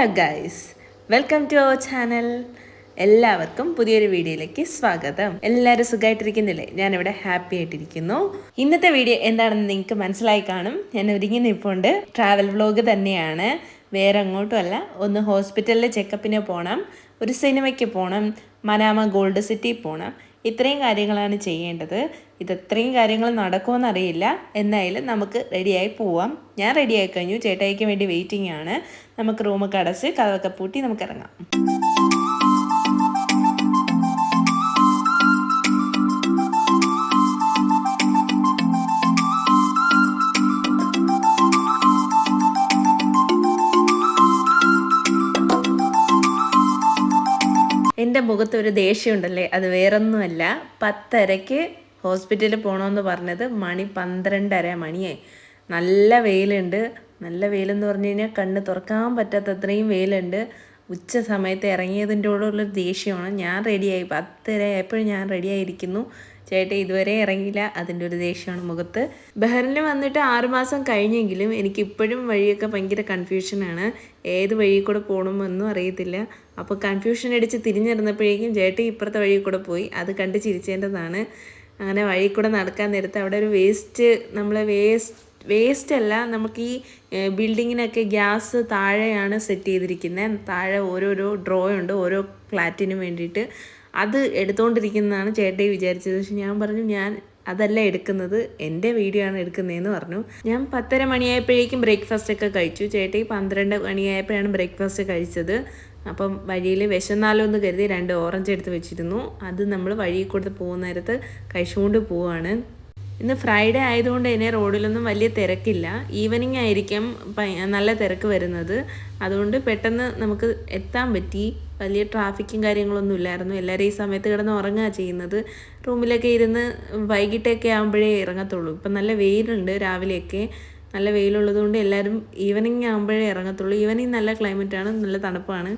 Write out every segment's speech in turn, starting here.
Hello guys welcome to our channel എല്ലാവർക്കും പുതിയൊരു വീഡിയോയിലേക്ക് സ്വാഗതം. എല്ലാവരും സുഖമായിട്ടിരിക്കുന്നില്ലേ ഞാനിവിടെ ഹാപ്പി ആയിട്ടിരിക്കുന്നു. ഇന്നത്തെ വീഡിയോ എന്താണെന്ന് നിങ്ങൾക്ക് മനസ്സിലായി കാണും. ഞാൻ ഒരുങ്ങി നിൽപ്പുണ്ട് ട്രാവൽ വ്ലോഗ് തന്നെയാണ്. വേറെ അങ്ങോട്ടുമല്ല ഒന്ന് ഹോസ്പിറ്റലിൽ ചെക്കപ്പിന് പോകണം ഒരു സിനിമയ്ക്ക് പോകണം മനാമ ഗോൾഡ് സിറ്റി പോകണം ഇത്രയും കാര്യങ്ങളാണ് ചെയ്യേണ്ടത്. ഇത് ഇത്രയും കാര്യങ്ങൾ നടക്കുമെന്ന് അറിയില്ല എന്നായാലും നമുക്ക് റെഡിയായി പോവാം. ഞാൻ റെഡിയായി കഴിഞ്ഞു. ചേട്ടായിക്ക് വേണ്ടി വെയിറ്റിംഗ് ആണ്. നമുക്ക് റൂമൊക്കെ അടച്ച് കഥവൊക്കെ പൂട്ടി നമുക്ക് ഇറങ്ങാം. എന്റെ മുഖത്ത് ഒരു ദേഷ്യമുണ്ടല്ലേ? അത് വേറൊന്നുമല്ല. പത്തരയ്ക്ക് ഹോസ്പിറ്റലിൽ പോകണമെന്ന് പറഞ്ഞത് മണി പന്ത്രണ്ടര മണിയായി. നല്ല വെയിലുണ്ട്. നല്ല വെയിലെന്ന് പറഞ്ഞു കഴിഞ്ഞാൽ കണ്ണ് തുറക്കാൻ പറ്റാത്ത അത്രയും വെയിലുണ്ട്. ഉച്ച സമയത്ത് ഇറങ്ങിയതിന്റെ കൂടെയുള്ള ദേഷ്യമാണ്. ഞാൻ റെഡിയായി പത്തര എപ്പോഴും ഞാൻ റെഡിയായിരിക്കുന്നു ചേട്ടൻ ഇതുവരെ ഇറങ്ങിയില്ല. അതിന്റെ ഒരു ദേഷ്യമാണ് മുഖത്ത്. ബഹറിൽ വന്നിട്ട് ആറുമാസം കഴിഞ്ഞെങ്കിലും എനിക്കിപ്പോഴും വഴിയൊക്കെ ഭയങ്കര കൺഫ്യൂഷനാണ് ഏത് വഴി കൂടെ പോകണമെന്നും അറിയത്തില്ല. അപ്പോൾ കൺഫ്യൂഷൻ അടിച്ച് തിരിഞ്ഞിരുന്നപ്പോഴേക്കും ചേട്ടി ഇപ്പുറത്തെ വഴി കൂടെ പോയി. അത് കണ്ട് ചിരിച്ചേണ്ടതാണ് അങ്ങനെ വഴി കൂടെ നടക്കാൻ നേരത്ത് അവിടെ ഒരു വേസ്റ്റ് നമ്മൾ വേസ്റ്റ് വേസ്റ്റ് അല്ല നമുക്ക് ഈ ബിൽഡിങ്ങിനൊക്കെ ഗ്യാസ് താഴെയാണ് സെറ്റ് ചെയ്തിരിക്കുന്നത് താഴെ ഓരോരോ ഡ്രോ ഉണ്ട് ഓരോ ഫ്ലാറ്റിനും വേണ്ടിയിട്ട്. അത് എടുത്തുകൊണ്ടിരിക്കുന്നതാണ് ചേട്ടയെ വിചാരിച്ചത്. പക്ഷെ ഞാൻ പറഞ്ഞു ഞാൻ അതല്ല എടുക്കുന്നത്. എന്റെ വീഡിയോ ആണ് എടുക്കുന്നതെന്ന് പറഞ്ഞു. ഞാൻ പത്തര മണിയായപ്പോഴേക്കും ബ്രേക്ക്ഫാസ്റ്റ് ഒക്കെ കഴിച്ചു. ചേട്ടയി പന്ത്രണ്ട് മണിയായപ്പോഴാണ് ബ്രേക്ക്ഫാസ്റ്റ് കഴിച്ചത്. അപ്പം വഴിയിൽ വിശന്നാലോ എന്ന് കരുതി രണ്ട് ഓറഞ്ച് എടുത്ത് വെച്ചിരുന്നു. അത് നമ്മൾ വഴിയിൽ കൊടുത്ത് പോകുന്ന നേരത്ത് കഴിച്ചുകൊണ്ട് പോവാണ്. ഇന്ന് ഫ്രൈഡേ ആയതുകൊണ്ട് തന്നെ റോഡിലൊന്നും വലിയ തിരക്കില്ല. ഈവനിങ് ആയിരിക്കും നല്ല തിരക്ക് വരുന്നത്. അതുകൊണ്ട് പെട്ടെന്ന് നമുക്ക് എത്താൻ പറ്റി. വലിയ ട്രാഫിക്കും കാര്യങ്ങളൊന്നും ഇല്ലായിരുന്നു. എല്ലാവരും ഈ സമയത്ത് കിടന്ന് ഉറങ്ങുക ചെയ്യുന്നത്. റൂമിലൊക്കെ ഇരുന്ന് വൈകിട്ടൊക്കെ ആകുമ്പോഴേ ഇറങ്ങത്തുള്ളൂ. ഇപ്പം നല്ല വെയിലുണ്ട് രാവിലെയൊക്കെ. നല്ല വെയിലുള്ളതുകൊണ്ട് എല്ലാവരും ഈവനിങ് ആകുമ്പോഴേ ഇറങ്ങത്തുള്ളൂ. ഈവനിങ് നല്ല ക്ലൈമറ്റാണ് നല്ല തണുപ്പാണ്.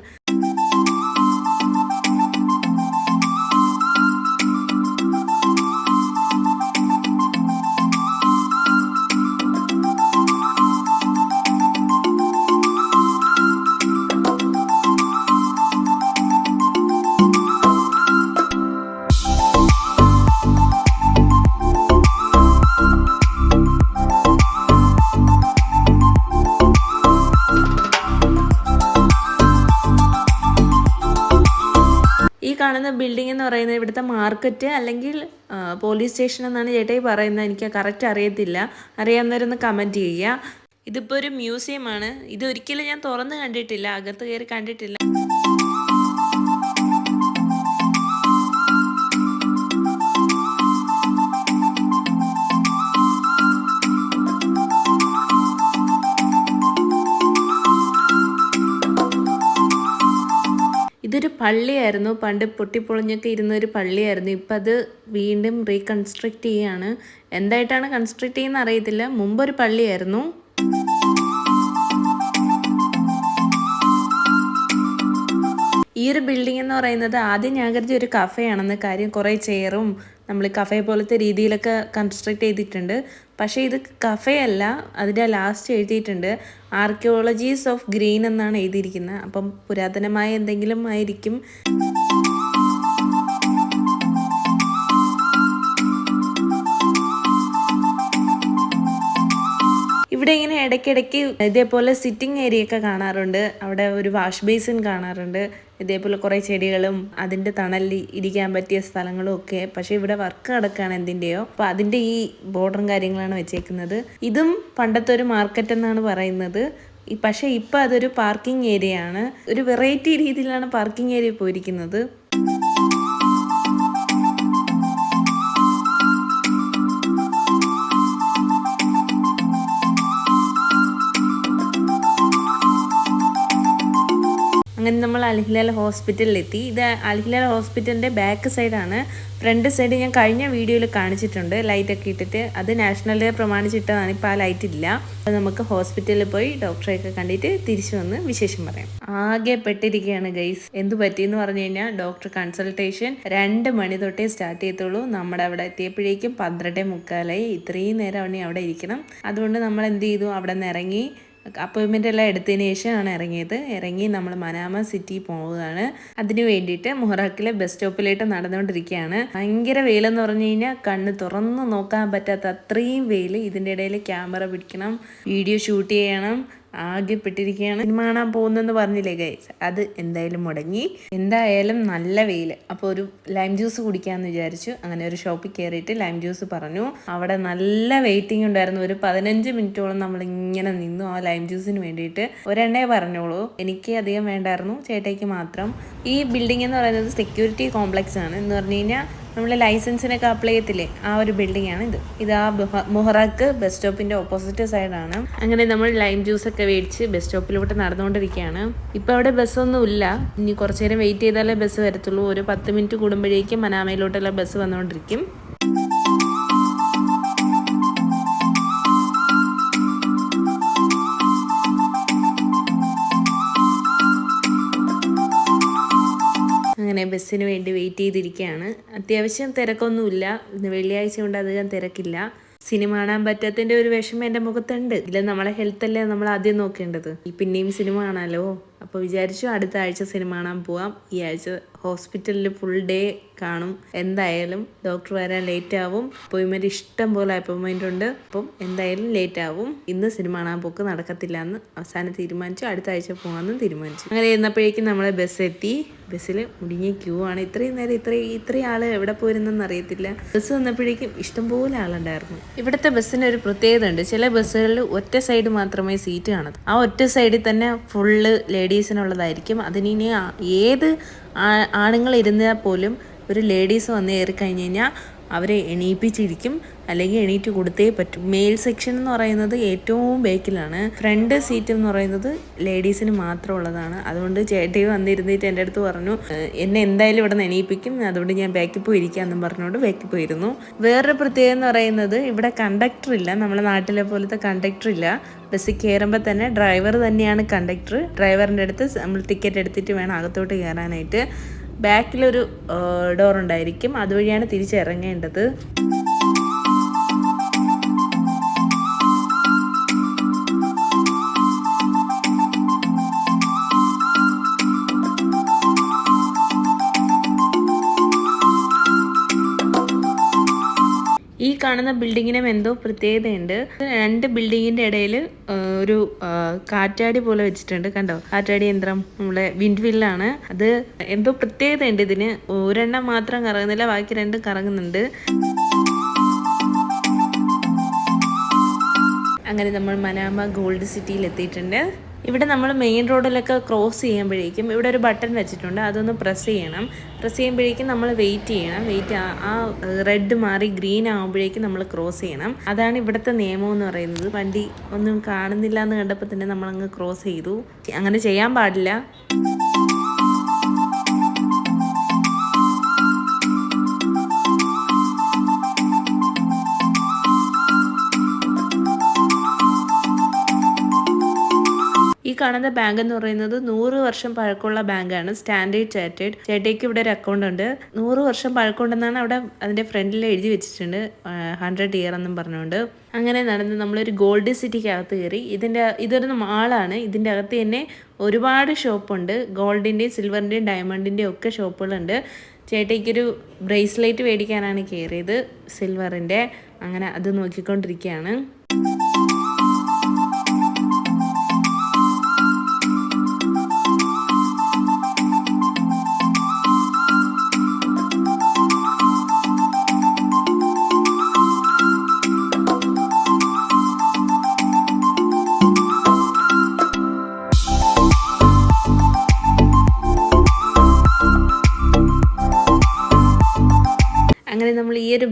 ബിൽഡിംഗ് എന്ന് പറയുന്നത് ഇവിടുത്തെ മാർക്കറ്റ് അല്ലെങ്കിൽ പോലീസ് സ്റ്റേഷൻ എന്നാണ് ചേട്ടായി പറയുന്നത്. എനിക്ക് കറക്റ്റ് അറിയത്തില്ല. അറിയാവുന്നവരൊന്ന് കമന്റ് ചെയ്യുക. ഇതിപ്പോൾ ഒരു മ്യൂസിയമാണ് ഇതൊരിക്കലും ഞാൻ തുറന്ന് കണ്ടിട്ടില്ല. അകത്ത് കയറി കണ്ടിട്ടില്ല. പള്ളിയായിരുന്നു. പണ്ട് പൊട്ടിപ്പൊളിഞ്ഞൊക്കെ ഇരുന്ന ഒരു പള്ളിയായിരുന്നു. ഇപ്പം അത് വീണ്ടും റീകൺസ്ട്രക്റ്റ് ചെയ്യാണ്. എന്തായിട്ടാണ് കൺസ്ട്രക്റ്റ് ചെയ്യുന്ന അറിയത്തില്ല. മുമ്പൊരു പള്ളിയായിരുന്നു. ഈ ഒരു ബിൽഡിംഗ് എന്ന് പറയുന്നത് ആദ്യം ഞാൻ കരുതി ഒരു കഫേ ആണെന്ന് കാര്യം കുറേ ചെയറും നമ്മൾ കഫേ പോലത്തെ രീതിയിലൊക്കെ കൺസ്ട്രക്ട് ചെയ്തിട്ടുണ്ട്. പക്ഷേ ഇത് കഫേ അല്ല അതിന്റെ ലാസ്റ്റ് എഴുതിയിട്ടുണ്ട്. ആർക്കിയോളജീസ് ഓഫ് ഗ്രീൻ എന്നാണ് എഴുതിയിരിക്കുന്നത്. അപ്പം പുരാതനമായ എന്തെങ്കിലും ആയിരിക്കും. ഇവിടെ ഇങ്ങനെ ഇടയ്ക്കിടയ്ക്ക് ഇതേപോലെ സിറ്റിംഗ് ഏരിയ ഒക്കെ കാണാറുണ്ട്. അവിടെ ഒരു വാഷ് ബേസിൻ കാണാറുണ്ട്. ഇതേപോലെ കുറേ ചെടികളും അതിന്റെ തണലിൽ ഇരിക്കാൻ പറ്റിയ സ്ഥലങ്ങളും ഒക്കെ. പക്ഷേ ഇവിടെ വർക്ക് നടക്കുകയാണ് എന്തിന്റെയോ അപ്പോൾ അതിന്റെ ഈ ബോർഡറും കാര്യങ്ങളാണ് വെച്ചേക്കുന്നത്. ഇതും പണ്ടത്തെ ഒരു മാർക്കറ്റ് എന്നാണ് പറയുന്നത്. പക്ഷേ ഇപ്പം അതൊരു പാർക്കിംഗ് ഏരിയ ആണ്. ഒരു വെറൈറ്റി രീതിയിലാണ് പാർക്കിംഗ് ഏരിയ പോയിരിക്കുന്നത്. അങ്ങനെ നമ്മൾ അൽഹിലാൽ ഹോസ്പിറ്റലിലെത്തി. ഇത് അൽഹിലാൽ ഹോസ്പിറ്റലിന്റെ ബാക്ക് സൈഡാണ് ഫ്രണ്ട് സൈഡ് ഞാൻ കഴിഞ്ഞ വീഡിയോയിൽ കാണിച്ചിട്ടുണ്ട്. ലൈറ്റൊക്കെ ഇട്ടിട്ട്. അത് നാഷണൽ ഡേ പ്രമാണിച്ചിട്ടതാണ്. ഇപ്പോൾ ആ ലൈറ്റ് ഇല്ല. അപ്പോൾ നമുക്ക് ഹോസ്പിറ്റലിൽ പോയി ഡോക്ടറെയൊക്കെ കണ്ടിട്ട് തിരിച്ചു വന്ന് വിശേഷം പറയാം. ആകെ പെട്ടിരിക്കുകയാണ് ഗൈസ് എന്തു പറ്റിയെന്ന് പറഞ്ഞു കഴിഞ്ഞാൽ ഡോക്ടർ കൺസൾട്ടേഷൻ രണ്ട് മണി തൊട്ടേ സ്റ്റാർട്ട് ചെയ്യത്തുള്ളൂ. നമ്മുടെ അവിടെ എത്തിയപ്പോഴേക്കും പന്ത്രണ്ടേ മുക്കാലായി. ഇത്രയും നേരം അവിടെ ഇരിക്കണം. അതുകൊണ്ട് നമ്മൾ എന്ത് ചെയ്തു? അവിടെ നിന്ന് ഇറങ്ങി അപ്പോയിൻമെന്റ് എല്ലാം എടുത്തതിന് ശേഷമാണ് ഇറങ്ങിയത്. ഇറങ്ങി നമ്മൾ മനാമ സിറ്റി പോവുകയാണ്. അതിന് വേണ്ടിയിട്ട് മൊഹറാക്കിലെ ബസ് സ്റ്റോപ്പിലേക്ക് നടന്നുകൊണ്ടിരിക്കുകയാണ്. ഭയങ്കര വെയിലെന്ന് പറഞ്ഞു കഴിഞ്ഞാൽ കണ്ണ് തുറന്ന് നോക്കാൻ പറ്റാത്ത അത്രയും വെയിൽ ഇതിന്റെ ഇടയിൽ ക്യാമറ പിടിക്കണം. വീഡിയോ ഷൂട്ട് ചെയ്യണം. ആകെ പെട്ടിരിക്കുകയാണ് സിനിമ കാണാൻ പോകുന്നെന്ന് പറഞ്ഞില്ലേ ഗൈസ് അത് എന്തായാലും മുടങ്ങി. എന്തായാലും നല്ല വെയിൽ അപ്പോൾ ഒരു ലൈം ജ്യൂസ് കുടിക്കാമെന്ന് വിചാരിച്ചു. അങ്ങനെ ഒരു ഷോപ്പിൽ കയറിയിട്ട് ലൈം ജ്യൂസ് പറഞ്ഞു. അവിടെ നല്ല വെയിറ്റിംഗ് ഉണ്ടായിരുന്നു. ഒരു പതിനഞ്ച് മിനിറ്റോളം നമ്മൾ ഇങ്ങനെ നിന്നു ആ ലൈം ജ്യൂസിന് വേണ്ടിയിട്ട്. ഒരെണ്ണേ പറഞ്ഞോളൂ. എനിക്ക് അധികം വേണ്ടായിരുന്നു. ചേട്ടയ്ക്ക് മാത്രം. ഈ ബിൽഡിംഗ് എന്ന് പറയുന്നത് സെക്യൂരിറ്റി കോംപ്ലക്സ് ആണ്. എന്ന് പറഞ്ഞു കഴിഞ്ഞാൽ നമ്മൾ ലൈസൻസിനൊക്കെ അപ്ലൈ ചെയ്യത്തില്ലേ? ആ ഒരു ബിൽഡിംഗ് ആണ് ഇത്. ഇത് ആ മൊഹറാക്ക് ബസ് സ്റ്റോപ്പിന്റെ ഓപ്പോസിറ്റ് സൈഡാണ് അങ്ങനെ നമ്മൾ ലൈം ജ്യൂസ് ഒക്കെ മേടിച്ച് ബസ് സ്റ്റോപ്പിലോട്ട് നടന്നുകൊണ്ടിരിക്കുകയാണ്. ഇപ്പോൾ അവിടെ ബസ് ഒന്നും ഇല്ല. ഇനി കുറച്ചു നേരം വെയിറ്റ് ചെയ്താലേ ബസ് വരത്തുള്ളൂ. ഒരു പത്ത് മിനിറ്റ് കൂടുമ്പോഴേക്കും മനാമയിലോട്ടുള്ള ബസ് വന്നുകൊണ്ടിരിക്കും. ബസ്സിന് വേണ്ടി വെയിറ്റ് ചെയ്തിരിക്കുകയാണ് അത്യാവശ്യം തിരക്കൊന്നുമില്ല. വെള്ളിയാഴ്ച കൊണ്ട് അധികം തിരക്കില്ല. സിനിമ കാണാൻ പറ്റാത്തതിന്റെ ഒരു വിഷമം എന്റെ മുഖത്തുണ്ട്. ഇല്ല നമ്മളെ ഹെൽത്ത് അല്ലേ നമ്മൾ ആദ്യം നോക്കേണ്ടത്? പിന്നെയും സിനിമ കാണാലോ? അപ്പോൾ വിചാരിച്ചു അടുത്ത ആഴ്ച സിനിമ കാണാൻ പോവാം. ഈ ആഴ്ച ഹോസ്പിറ്റലിൽ ഫുൾ ഡേ കാണും. എന്തായാലും ഡോക്ടർ വരാൻ ലേറ്റ് ആവും. അപ്പോയിൻമെന്റ് ഇഷ്ടം പോലെ അപ്പോയിൻമെന്റ് ഉണ്ട്. അപ്പം എന്തായാലും ലേറ്റ് ആവും. ഇന്ന് സിനിമ കാണാൻ പോക്ക് നടക്കത്തില്ല എന്ന് അവസാനം തീരുമാനിച്ചു. അടുത്ത ആഴ്ച പോകാമെന്നും തീരുമാനിച്ചു. അങ്ങനെ ഇരുന്നപ്പോഴേക്കും നമ്മളെ ബസ് എത്തി. ബസ്സിൽ മുടിഞ്ഞ ക്യൂ ആണ്. ഇത്രയും നേരം ഇത്രയും ഇത്രയും ആൾ എവിടെ പോയിരുന്നെന്ന് അറിയത്തില്ല. ബസ് വന്നപ്പോഴേക്കും ഇഷ്ടംപോലെ ആളുണ്ടായിരുന്നു. ഇവിടുത്തെ ബസ്സിന് ഒരു പ്രത്യേകത ഉണ്ട്. ചില ബസ്സുകളിൽ ഒറ്റ സൈഡ് മാത്രമേ സീറ്റ് കാണത്തു. ആ ഒറ്റ സൈഡിൽ തന്നെ ഫുള്ള് ലേഡീസിനുള്ളതായിരിക്കും. അതിനി ഏത് ആണുങ്ങൾ ഇരുന്നാൽ പോലും ഒരു ലേഡീസ് വന്ന് കയറി കഴിഞ്ഞ് കഴിഞ്ഞാൽ അവരെ എണീപ്പിച്ചിരിക്കും. അല്ലെങ്കിൽ എണീറ്റ് കൊടുത്തേ പറ്റും. മെയിൽ സെക്ഷൻ എന്ന് പറയുന്നത് ഏറ്റവും ബേക്കിലാണ്. ഫ്രണ്ട് സീറ്റ് എന്ന് പറയുന്നത് ലേഡീസിന് മാത്രമുള്ളതാണ് അതുകൊണ്ട് ചേട്ടി വന്നിരുന്നിട്ട് എന്റെ അടുത്ത് പറഞ്ഞു എന്നെ എന്തായാലും ഇവിടെ നിന്ന് എണീപ്പിക്കും. അതുകൊണ്ട് ഞാൻ ബാക്കിൽ പോയി ഇരിക്കാമെന്നും പറഞ്ഞുകൊണ്ട് ബാക്കിൽ പോയിരുന്നു. വേറൊരു പ്രത്യേകത എന്ന് പറയുന്നത് ഇവിടെ കണ്ടക്ടർ ഇല്ല. നമ്മുടെ നാട്ടിലെ പോലത്തെ കണ്ടക്ടർ ഇല്ല. ബസ്സിൽ കയറുമ്പോൾ തന്നെ ഡ്രൈവർ തന്നെയാണ് കണ്ടക്ടർ ഡ്രൈവറിന്റെ അടുത്ത് നമ്മൾ ടിക്കറ്റ് എടുത്തിട്ട് വേണം അകത്തോട്ട് കയറാനായിട്ട് ബാക്കിലൊരു ഡോർ ഉണ്ടായിരിക്കും. അതുവഴിയാണ് തിരിച്ചിറങ്ങേണ്ടത് കാണുന്ന ബിൽഡിങ്ങിനും എന്തോ പ്രത്യേകതയുണ്ട്. രണ്ട് ബിൽഡിങ്ങിന്റെ ഇടയിൽ ഒരു കാറ്റാടി പോലെ വെച്ചിട്ടുണ്ട്. കണ്ടോ? കാറ്റാടി യന്ത്രം നമ്മളെ വിൻഡ് വില്ലാണ് അത് എന്തോ പ്രത്യേകതയുണ്ട് ഇതിന്. ഒരെണ്ണം മാത്രം കറങ്ങുന്നില്ല ബാക്കി രണ്ടും കറങ്ങുന്നുണ്ട്. അങ്ങനെ നമ്മൾ മനാമ ഗോൾഡ് സിറ്റിയിൽ എത്തിയിട്ടുണ്ട് ഇവിടെ നമ്മൾ മെയിൻ റോഡിലൊക്കെ ക്രോസ് ചെയ്യുമ്പോഴേക്കും ഇവിടെ ഒരു ബട്ടൺ വെച്ചിട്ടുണ്ട് അതൊന്ന് പ്രസ് ചെയ്യണം. പ്രസ് ചെയ്യുമ്പോഴേക്കും നമ്മൾ വെയിറ്റ് ചെയ്യണം. വെയിറ്റ് ആ റെഡ് മാറി ഗ്രീൻ ആകുമ്പോഴേക്കും നമ്മൾ ക്രോസ് ചെയ്യണം. അതാണ് ഇവിടുത്തെ നിയമം എന്ന് പറയുന്നത്. വണ്ടി ഒന്നും കാണുന്നില്ല എന്ന് കണ്ടപ്പോൾ തന്നെ നമ്മളങ്ങ് ക്രോസ് ചെയ്തു. അങ്ങനെ ചെയ്യാൻ പാടില്ല. ഈ കാണുന്ന ബാങ്ക് എന്ന് പറയുന്നത് നൂറ് വർഷം പഴക്കമുള്ള ബാങ്കാണ് സ്റ്റാൻഡേർഡ് ചാർട്ടേഡ് ചേട്ടയ്ക്ക് ഇവിടെ ഒരു അക്കൗണ്ട് ഉണ്ട്. നൂറ് വർഷം പഴക്കമുണ്ടെന്നാണ് അവിടെ അതിന്റെ ഫ്രണ്ടിൽ എഴുതി വെച്ചിട്ടുണ്ട്. ഹൺഡ്രഡ് ഇയർ എന്നും പറഞ്ഞുകൊണ്ട്. അങ്ങനെ നടന്ന് നമ്മളൊരു ഗോൾഡ് സിറ്റിക്ക് അകത്ത് കയറി. ഇതിന്റെ ഇതൊരു മാളാണ്. ഇതിന്റെ അകത്ത് തന്നെ ഒരുപാട് ഷോപ്പുണ്ട് ഗോൾഡിന്റെയും സിൽവറിന്റെയും ഡയമണ്ടിന്റെയും ഒക്കെ ഷോപ്പുകളുണ്ട് ചേട്ടയ്ക്കൊരു ബ്രേസ്ലെറ്റ് മേടിക്കാനാണ് കയറിയത്. സിൽവറിന്റെ അങ്ങനെ അത് നോക്കിക്കൊണ്ടിരിക്കുകയാണ്.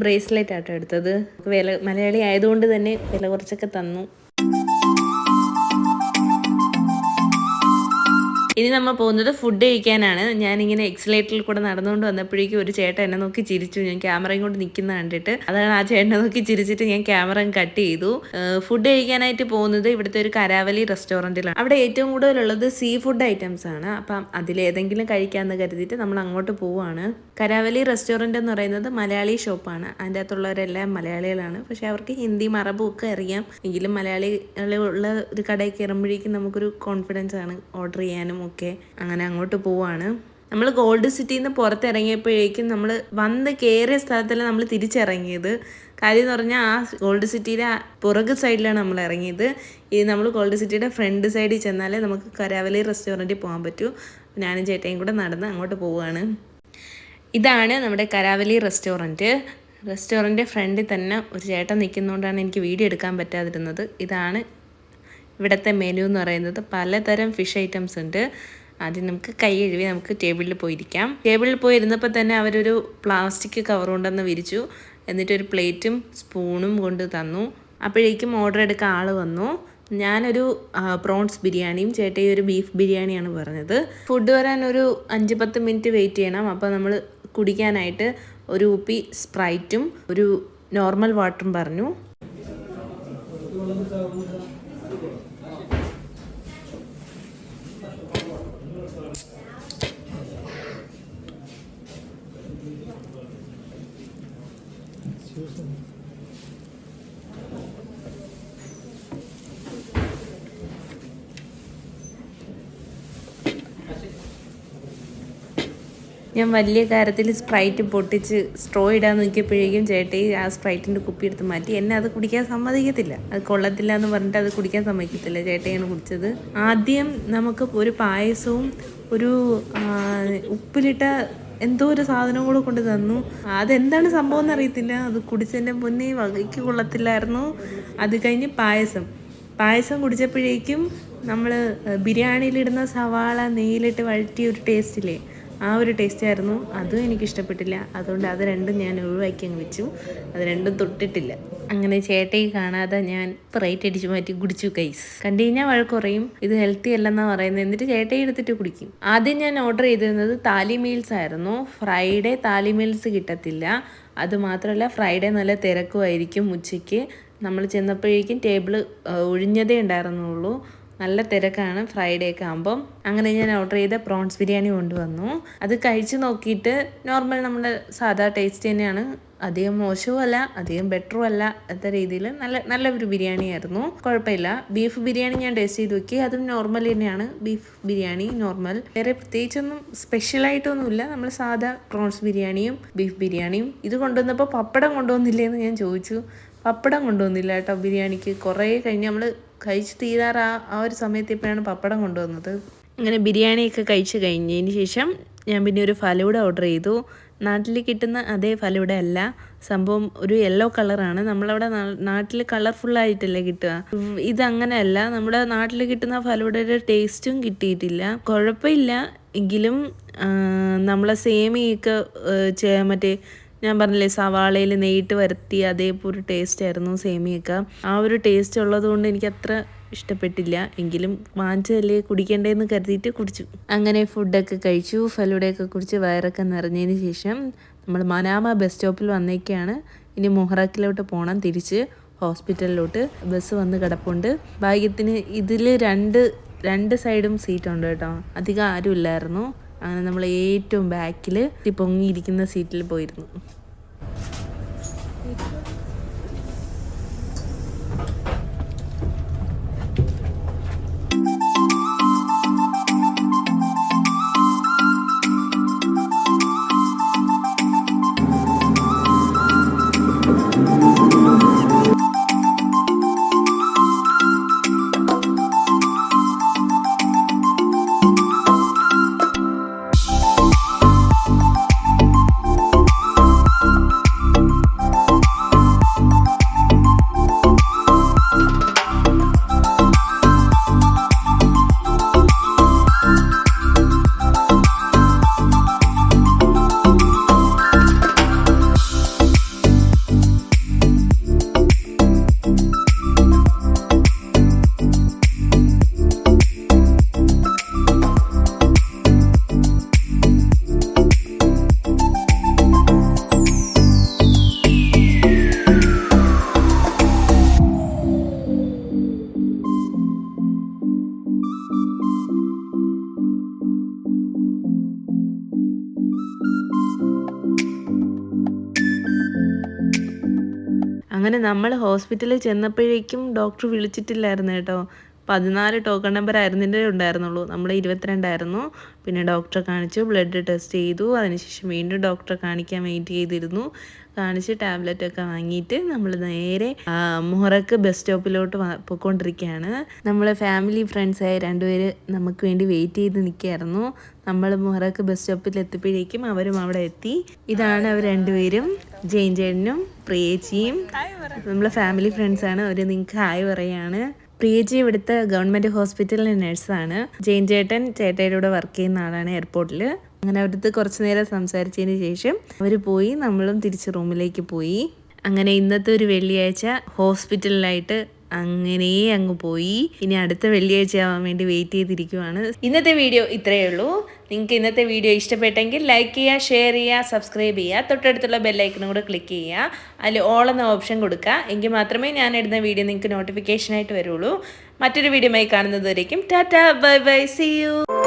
ബ്രേസ്ലെറ്റ് ആട്ടോ എടുത്തത്. വില മലയാളി ആയതുകൊണ്ട് തന്നെ വില കുറച്ചൊക്കെ തന്നു. ഇനി നമ്മൾ പോകുന്നത് ഫുഡ് കഴിക്കാനാണ്. ഞാനിങ്ങനെ എക്സലേറ്ററിൽ കൂടെ നടന്നുകൊണ്ട് വന്നപ്പോഴേക്കും ഒരു ചേട്ടൻ എന്നെ നോക്കി ചിരിച്ചു. ഞാൻ ക്യാമറയും കൊണ്ട് നിൽക്കുന്ന കണ്ടിട്ട് അതാണ് ആ ചേട്ടനെ നോക്കി ചിരിച്ചിട്ട് ഞാൻ ക്യാമറ കട്ട് ചെയ്തു. ഫുഡ് കഴിക്കാനായിട്ട് പോകുന്നത് ഇവിടുത്തെ ഒരു കരാവലി റെസ്റ്റോറന്റിലാണ് അവിടെ ഏറ്റവും കൂടുതലുള്ളത് സീ ഫുഡ് ഐറ്റംസ് ആണ്. അപ്പം അതിലേതെങ്കിലും കഴിക്കാമെന്ന് കരുതിയിട്ട് നമ്മൾ അങ്ങോട്ട് പോവുകയാണ് കരാവലി റെസ്റ്റോറന്റ് എന്ന് പറയുന്നത് മലയാളി ഷോപ്പാണ് അതിന്റെ അകത്തുള്ളവരെല്ലാം മലയാളികളാണ്. പക്ഷെ അവർക്ക് ഹിന്ദിയും അറബും ഒക്കെ അറിയാം. എങ്കിലും മലയാളികളുള്ള ഒരു കടയിൽ കയറുമ്പോഴേക്കും നമുക്കൊരു കോൺഫിഡൻസ് ആണ്. ഓർഡർ ചെയ്യാനും ഒക്കെ അങ്ങനെ അങ്ങോട്ട് പോവാണ്. നമ്മൾ ഗോൾഡ് സിറ്റിയിൽ നിന്ന് പുറത്തിറങ്ങിയപ്പോഴേക്കും നമ്മൾ വന്ന് കയറിയ സ്ഥലത്തല്ല നമ്മൾ തിരിച്ചിറങ്ങിയത്. കാര്യം എന്ന് പറഞ്ഞാൽ ആ ഗോൾഡ് സിറ്റിയുടെ പുറക് സൈഡിലാണ് നമ്മൾ ഇറങ്ങിയത്. ഈ നമ്മൾ ഗോൾഡ് സിറ്റിയുടെ ഫ്രണ്ട് സൈഡിൽ ചെന്നാലേ നമുക്ക് കരാവലി റെസ്റ്റോറന്റിൽ പോകാൻ പറ്റൂ. ഞാനും ചേട്ടയും കൂടെ നടന്ന് അങ്ങോട്ട് പോവുകയാണ് ഇതാണ് നമ്മുടെ കരാവലി റെസ്റ്റോറന്റ്. റെസ്റ്റോറന്റ് ഫ്രണ്ടിൽ തന്നെ ഒരു ചേട്ടൻ നിൽക്കുന്നതുകൊണ്ടാണ് എനിക്ക് വീഡിയോ എടുക്കാൻ പറ്റാതിരുന്നത്. ഇതാണ് ഇവിടുത്തെ മെനു എന്ന് പറയുന്നത് പലതരം ഫിഷ് ഐറ്റംസ് ഉണ്ട്. ആദ്യം നമുക്ക് കൈ കഴുകി നമുക്ക് ടേബിളിൽ പോയിരിക്കാം. ടേബിളിൽ പോയി ഇരുന്നപ്പോൾ തന്നെ അവരൊരു പ്ലാസ്റ്റിക് കവർ കൊണ്ടുവന്ന് വിരിച്ചു. എന്നിട്ടൊരു പ്ലേറ്റും സ്പൂണും കൊണ്ട് തന്നു. അപ്പോഴേക്കും ഓർഡർ എടുക്കാൻ ആൾ വന്നു. ഞാനൊരു പ്രോൺസ് ബിരിയാണിയും ചേട്ടയി ഒരു ബീഫ് ബിരിയാണിയാണ് പറഞ്ഞത്. ഫുഡ് വരാൻ ഒരു അഞ്ച് പത്ത് മിനിറ്റ് വെയിറ്റ് ചെയ്യണം. അപ്പോൾ നമ്മൾ കുടിക്കാനായിട്ട് ഒരു ഉപ്പി സ്പ്രൈറ്റും ഒരു നോർമൽ വാട്ടറും പറഞ്ഞു. ഞാൻ വലിയ കാര്യത്തിൽ സ്പ്രൈറ്റ് പൊട്ടിച്ച് സ്ട്രോ ഇടാൻ നോക്കിയപ്പോഴേക്കും ചേട്ടി ആ സ്പ്രൈറ്റിന്റെ കുപ്പി എടുത്ത് മാറ്റി. എന്നെ അത് കുടിക്കാൻ സമ്മതിക്കത്തില്ല. അത് കൊള്ളത്തില്ല എന്ന് പറഞ്ഞിട്ട് അത് കുടിക്കാൻ സമ്മതിക്കത്തില്ല ചേട്ടയാണ് കുടിച്ചത്. ആദ്യം നമുക്ക് ഒരു പായസവും ഒരു ഉപ്പിലിട്ട എന്തോ ഒരു സാധനം കൂടെ കൊണ്ട് തന്നു. അതെന്താണ് സംഭവം എന്നറിയത്തില്ല. അത് കുടിച്ചതിന്റെ മുന്നേ വകയ്ക്ക് കൊള്ളത്തില്ലായിരുന്നു. അത് കഴിഞ്ഞ് പായസം. പായസം കുടിച്ചപ്പോഴേക്കും നമ്മൾ ബിരിയാണിയിലിടുന്ന സവാള നെയ്യിലിട്ട് വഴറ്റിയ ഒരു ടേസ്റ്റില്ലേ ആ ഒരു ടേസ്റ്റ് ആയിരുന്നു. അതും എനിക്ക് ഇഷ്ടപ്പെട്ടില്ല അതുകൊണ്ട് അത് രണ്ടും ഞാൻ ഒഴിവാക്കി അങ്ങ് വെച്ചു. അത് രണ്ടും തൊട്ടിട്ടില്ല. അങ്ങനെ ചേട്ടയെ കാണാതെ ഞാൻ റേറ്റ് അടിച്ചു മാറ്റി കുടിച്ചു കൈസ് കണ്ടു കഴിഞ്ഞാൽ വഴക്ക് കുറയും. ഇത് ഹെൽത്തി അല്ലെന്നാ പറയുന്നത്. എന്നിട്ട് ചേട്ടയെ എടുത്തിട്ട് കുടിക്കും. ആദ്യം ഞാൻ ഓർഡർ ചെയ്തിരുന്നത് താലി മീൽസ് ആയിരുന്നു. ഫ്രൈഡേ താലി മീൽസ് കിട്ടത്തില്ല. അത് മാത്രമല്ല ഫ്രൈഡേ നല്ല തിരക്കുമായിരിക്കും ഉച്ചയ്ക്ക്. നമ്മൾ ചെന്നപ്പോഴേക്കും ടേബിൾ ഒഴിഞ്ഞതേ ഉണ്ടായിരുന്നുള്ളൂ. നല്ല തിരക്കാണ്. ഫ്രൈഡേ ഒക്കെ ആകുമ്പം അങ്ങനെ ഞാൻ ഓർഡർ ചെയ്ത പ്രോൺസ് ബിരിയാണി കൊണ്ടുവന്നു. അത് കഴിച്ച് നോക്കിയിട്ട് നോർമൽ നമ്മുടെ സാധാ ടേസ്റ്റ് തന്നെയാണ്. അധികം മോശവുമല്ല അധികം ബെറ്ററും അല്ല എന്ന രീതിയിൽ നല്ല നല്ലൊരു ബിരിയാണി ആയിരുന്നു. കുഴപ്പമില്ല. ബീഫ് ബിരിയാണി ഞാൻ ടേസ്റ്റ് ചെയ്ത് നോക്കി. അതും നോർമൽ തന്നെയാണ്. ബീഫ് ബിരിയാണി നോർമൽ വേറെ പ്രത്യേകിച്ചൊന്നും സ്പെഷ്യലായിട്ടൊന്നുമില്ല നമ്മൾ സാധാ പ്രോൺസ് ബിരിയാണിയും ബീഫ് ബിരിയാണിയും ഇത് കൊണ്ടുവന്നപ്പോൾ പപ്പടം കൊണ്ടുവന്നില്ലേ എന്ന് ഞാൻ ചോദിച്ചു. പപ്പടം കൊണ്ടുവന്നില്ല കേട്ടോ ബിരിയാണിക്ക്. കുറേ കഴിഞ്ഞ് നമ്മൾ കഴിച്ച് തീരാറ് ആ ഒരു സമയത്ത് ഇപ്പോഴാണ് പപ്പടം കൊണ്ടുവന്നത്. അങ്ങനെ ബിരിയാണിയൊക്കെ കഴിച്ച് കഴിഞ്ഞതിന് ശേഷം ഞാൻ പിന്നെ ഒരു ഫലൂഡ ഓർഡർ ചെയ്തു. നാട്ടിൽ കിട്ടുന്ന അതേ ഫലൂഡ അല്ല. സംഭവം ഒരു യെല്ലോ കളറാണ് നമ്മളവിടെ നാട്ടിൽ കളർഫുള്ളായിട്ടല്ലേ കിട്ടുക. ഇത് ഇതങ്ങനെയല്ല നമ്മുടെ നാട്ടിൽ കിട്ടുന്ന ഫലൂഡയുടെ ടേസ്റ്റും കിട്ടിയിട്ടില്ല. കുഴപ്പമില്ല. എങ്കിലും നമ്മളെ സേമിയൊക്കെ മറ്റേ ഞാൻ പറഞ്ഞില്ലേ സവാളയിൽ നെയ്റ്റ് വരുത്തി അതേപോലെ ടേസ്റ്റ് ആയിരുന്നു സേമിയൊക്കെ. ആ ഒരു ടേസ്റ്റ് ഉള്ളതുകൊണ്ട് എനിക്ക് അത്ര ഇഷ്ടപ്പെട്ടില്ല. എങ്കിലും വാങ്ങിച്ചതല്ലേ കുടിക്കേണ്ടതെന്ന് കരുതിയിട്ട് കുടിച്ചു. അങ്ങനെ ഫുഡൊക്കെ കഴിച്ചു. ഫലൂടെയൊക്കെ കുടിച്ച് വയറൊക്കെ നിറഞ്ഞതിന് ശേഷം നമ്മൾ മനാമ ബസ് സ്റ്റോപ്പിൽ വന്നേക്കാണ്. ഇനി മൊഹറാക്കിലോട്ട് പോകണം തിരിച്ച്. ഹോസ്പിറ്റലിലോട്ട് ബസ് വന്ന് കിടപ്പുണ്ട്. ഭാഗ്യത്തിന് ഇതിൽ രണ്ട് രണ്ട് സൈഡും സീറ്റുണ്ട് കേട്ടോ. അധികം ആരും ഇല്ലായിരുന്നു അങ്ങനെ നമ്മൾ ഏറ്റവും ബാക്കിൽ പൊങ്ങിയിരിക്കുന്ന സീറ്റിൽ പോയിരുന്നു. അങ്ങനെ നമ്മൾ ഹോസ്പിറ്റലിൽ ചെന്നപ്പോഴേക്കും ഡോക്ടർ വിളിച്ചിട്ടില്ലായിരുന്നു കേട്ടോ. പതിനാല് ടോക്കൺ നമ്പർ ആയിരുന്നു ആയിരുന്നതിന്റെ ഉണ്ടായിരുന്നുള്ളൂ. നമ്മൾ ഇരുപത്തിരണ്ടായിരുന്നു. പിന്നെ ഡോക്ടറെ കാണിച്ചു ബ്ലഡ് ടെസ്റ്റ് ചെയ്തു. അതിനുശേഷം വീണ്ടും ഡോക്ടറെ കാണിക്കാൻ വെയിറ്റ് ചെയ്തിരുന്നു. കാണിച്ച് ടാബ്ലറ്റ് ഒക്കെ വാങ്ങിയിട്ട് നമ്മൾ നേരെ മുഹറക്ക് ബസ് സ്റ്റോപ്പിലോട്ട് പോയിക്കൊണ്ടിരിക്കുകയാണ്. നമ്മൾ ഫാമിലി ഫ്രണ്ട്സായ രണ്ടുപേര് നമുക്ക് വേണ്ടി വെയിറ്റ് ചെയ്ത് നിൽക്കുകയായിരുന്നു. നമ്മൾ മുഹറക്ക് ബസ് സ്റ്റോപ്പിൽ എത്തിയപ്പോഴേക്കും അവരും അവിടെ എത്തി. ഇതാണ് അവർ രണ്ടുപേരും ജെയിൻ ചേട്ടനും പ്രിയേച്ചിയും. നമ്മളെ ഫാമിലി ഫ്രണ്ട്സാണ് അവർ നിങ്ങൾക്ക് ഹായ് പറയാണ്. പ്രിയജി ഇവിടുത്തെ ഗവൺമെന്റ് ഹോസ്പിറ്റലിലെ നഴ്സാണ്. ജെയിൻ ചേട്ടൻ ചേട്ടയുടെ കൂടെ വർക്ക് ചെയ്യുന്ന ആളാണ് എയർപോർട്ടിൽ അങ്ങനെ അവിടുത്തെ കുറച്ച് നേരം സംസാരിച്ചതിന് ശേഷം അവർ പോയി നമ്മളും തിരിച്ച് റൂമിലേക്ക് പോയി. അങ്ങനെ ഇന്നത്തെ ഒരു വെള്ളിയാഴ്ച ഹോസ്പിറ്റലിലായിട്ട് അങ്ങനെ അങ്ങ് പോയി. ഇനി അടുത്ത വെള്ളിയാഴ്ച ആവാൻ വേണ്ടി വെയിറ്റ് ചെയ്തിരിക്കുവാണ്. ഇന്നത്തെ വീഡിയോ ഇത്രയേ ഉള്ളൂ. നിങ്ങൾക്ക് ഇന്നത്തെ വീഡിയോ ഇഷ്ടപ്പെട്ടെങ്കിൽ ലൈക്ക് ചെയ്യുക ഷെയർ ചെയ്യുക സബ്സ്ക്രൈബ് ചെയ്യുക. തൊട്ടടുത്തുള്ള ബെല്ലൈക്കനും കൂടെ ക്ലിക്ക് ചെയ്യുക. അതിൽ ഓൾ എന്ന ഓപ്ഷൻ കൊടുക്കുക. എങ്കിൽ മാത്രമേ ഞാൻ ഇടുന്ന വീഡിയോ നിങ്ങൾക്ക് നോട്ടിഫിക്കേഷനായിട്ട് വരുള്ളൂ. മറ്റൊരു വീഡിയോയുമായി കാണുന്നത് കാണുന്നതുവരേക്കും. Tata bye bye see you